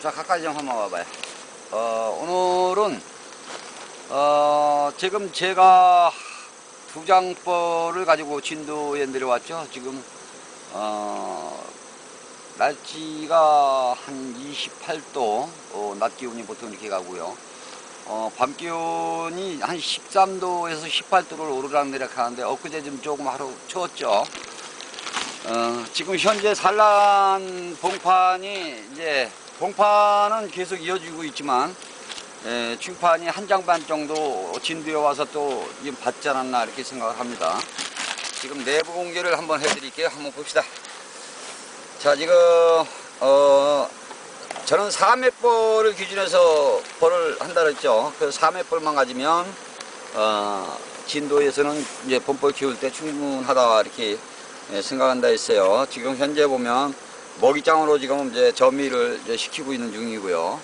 자, 가까이 좀 한번 와봐요. 어, 오늘은, 어, 지금 제가 두장벌을 가지고 진도에 내려왔죠. 지금, 어, 날씨가 한 28도, 어, 낮 기온이 보통 이렇게 가고요. 어, 밤 기온이 한 13도에서 18도를 오르락내락 하는데, 엊그제 좀 조금 하루 추웠죠. 어, 지금 현재 산란 봉판이 이제 봉판은 계속 이어지고 있지만 에, 충판이 한 장 반 정도 진도에 와서 또 받지 않았나 이렇게 생각을 합니다. 지금 내부 공개를 한번 해드릴게요. 한번 봅시다. 자 지금 어 저는 4맷볼을 기준해서 볼을 한다 그랬죠. 그 4맷볼만 가지면 어, 진도에서는 이제 봄볼 키울 때 충분하다 이렇게 예, 생각한다 했어요. 지금 현재 보면 먹이장으로 지금 이제 점이를 이제 시키고 있는 중이고요.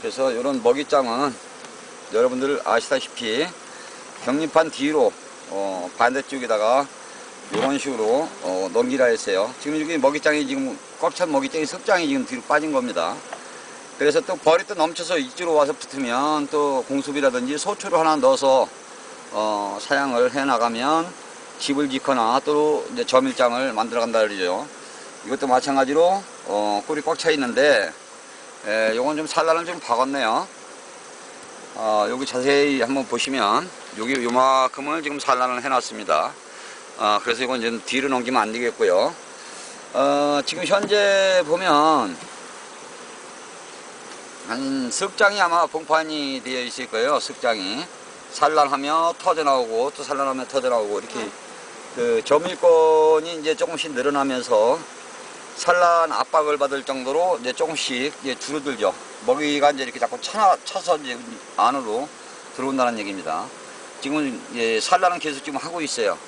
그래서 이런 먹이장은 여러분들 아시다시피 격립판 뒤로 어, 반대쪽에다가 이런 식으로 어, 넘기라 했어요. 지금 여기 먹이장이 지금 꽉찬 먹이장이 석장이 지금 뒤로 빠진 겁니다. 그래서 또 벌이 또 넘쳐서 이쪽으로 와서 붙으면 또 공수비라든지 소초를 하나 넣어서 어, 사양을 해 나가면 집을 짓거나 또 이제 점일장을 만들어 간다 그러죠. 이것도 마찬가지로 어, 꿀이 꽉 차 있는데 에, 요건 좀 산란을 좀 박았네요. 어, 여기 자세히 한번 보시면 여기 요만큼을 지금 산란을 해놨습니다. 아, 그래서 이건 이제 뒤로 넘기면 안 되겠고요. 어, 지금 현재 보면 한 석장이 아마 봉판이 되어 있을 거예요. 석장이 산란하며 터져 나오고 또 산란하며 터져 나오고 이렇게 그 점유권이 이제 조금씩 늘어나면서 산란 압박을 받을 정도로 이제 조금씩 이제 줄어들죠. 먹이가 이제 이렇게 자꾸 차, 차서 이제 안으로 들어온다는 얘기입니다. 지금 예, 산란은 계속 지금 하고 있어요.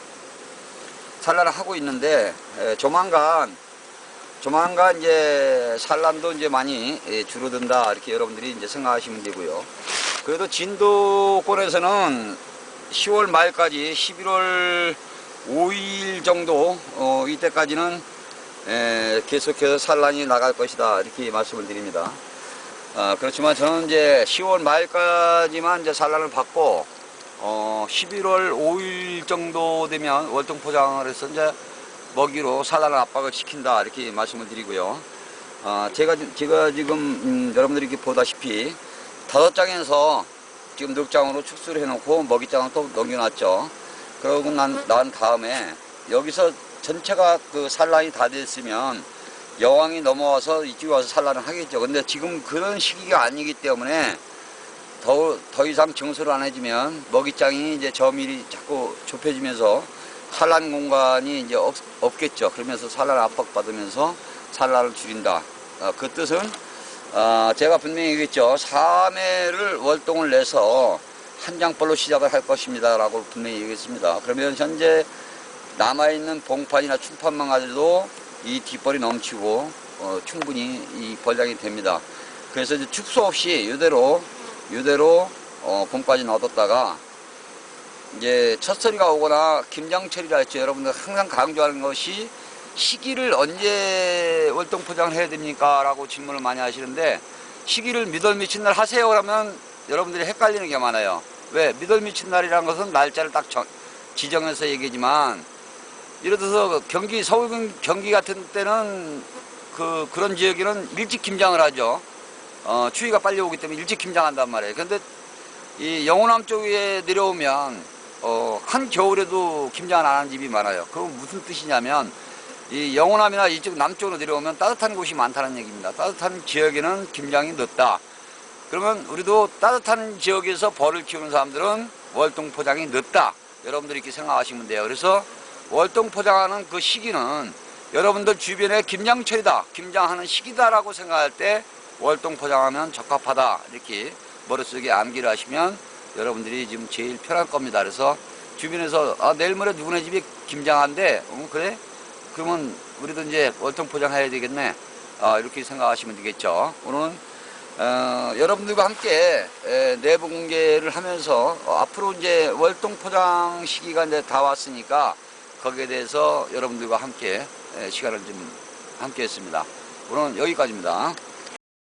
산란을 하고 있는데 에, 조만간 조만간 이제 산란도 이제 많이 예, 줄어든다 이렇게 여러분들이 이제 생각하시면 되고요. 그래도 진도권에서는 10월 말까지 11월 5일 정도 어, 이때까지는 에, 계속해서 산란이 나갈 것이다 이렇게 말씀을 드립니다. 아, 그렇지만 저는 이제 10월 말까지만 이제 산란을 받고 어, 11월 5일 정도 되면 월동 포장을 해서 이제 먹이로 산란을 압박을 시킨다 이렇게 말씀을 드리고요. 아, 제가 지- 제가 지금 음, 여러분들이 이렇게 보다시피 다섯 장에서 지금 넉 장으로 축수를 해놓고 먹이장을 또 넘겨놨죠. 그러고 난, 난 다음에 여기서 전체가 그 산란이 다 됐으면 여왕이 넘어와서 이쪽에 와서 산란을 하겠죠. 근데 지금 그런 시기가 아니기 때문에 더, 더 이상 정수를 안 해주면 먹이장이 이제 저밀이 자꾸 좁혀지면서 산란 공간이 이제 없, 없겠죠. 그러면서 산란 압박받으면서 산란을 줄인다. 어, 그 뜻은 어, 제가 분명히 얘기했죠. 3회를 월동을 내서 한 장벌로 시작을 할 것입니다. 라고 분명히 얘기했습니다. 그러면 현재 남아있는 봉판이나 가지고도 이 뒷벌이 넘치고 어, 충분히 이 벌량이 됩니다. 그래서 이제 축소 없이 이대로 이대로 어, 봄까지 놔뒀다가 이제 첫서리가 오거나 김장철이라 했죠. 여러분들 항상 강조하는 것이 시기를 언제 월동 포장을 해야 됩니까? 라고 질문을 많이 하시는데 시기를 미덜 미친 날 하세요. 그러면 여러분들이 헷갈리는 게 많아요. 왜? 미덜 미친 날이라는 것은 날짜를 딱 정- 지정해서 얘기지만 예를 들어서 그 경기 서울 경- 경기 같은 때는 그 그런 지역에는 일찍 김장을 하죠. 어, 추위가 빨리 오기 때문에 일찍 김장한단 말이에요. 근데 이 영호남 쪽에 내려오면 어, 한 겨울에도 김장을 안 하는 집이 많아요. 그건 무슨 뜻이냐면 이 영호남이나 이쪽 남쪽으로 내려오면 따뜻한 곳이 많다는 얘기입니다. 따뜻한 지역에는 김장이 늦다. 그러면 우리도 따뜻한 지역에서 벌을 키우는 사람들은 월동 포장이 늦다. 여러분들이 이렇게 생각하시면 돼요. 그래서 월동 포장하는 그 시기는 여러분들 주변에 김장철이다. 김장하는 시기다라고 생각할 때 월동 포장하면 적합하다. 이렇게 머릿속에 암기를 하시면 여러분들이 지금 제일 편할 겁니다. 그래서 주변에서 아, 내일 모레 누구네 집이 김장한대. 어, 그래? 그러면 우리도 이제 월동 포장해야 되겠네. 아, 이렇게 생각하시면 되겠죠. 오늘은 어, 여러분들과 함께 에, 내부 공개를 하면서 어, 앞으로 이제 월동 포장 시기가 이제 다 왔으니까 거기에 대해서 여러분들과 함께 에, 시간을 좀 함께 했습니다. 오늘은 여기까지입니다.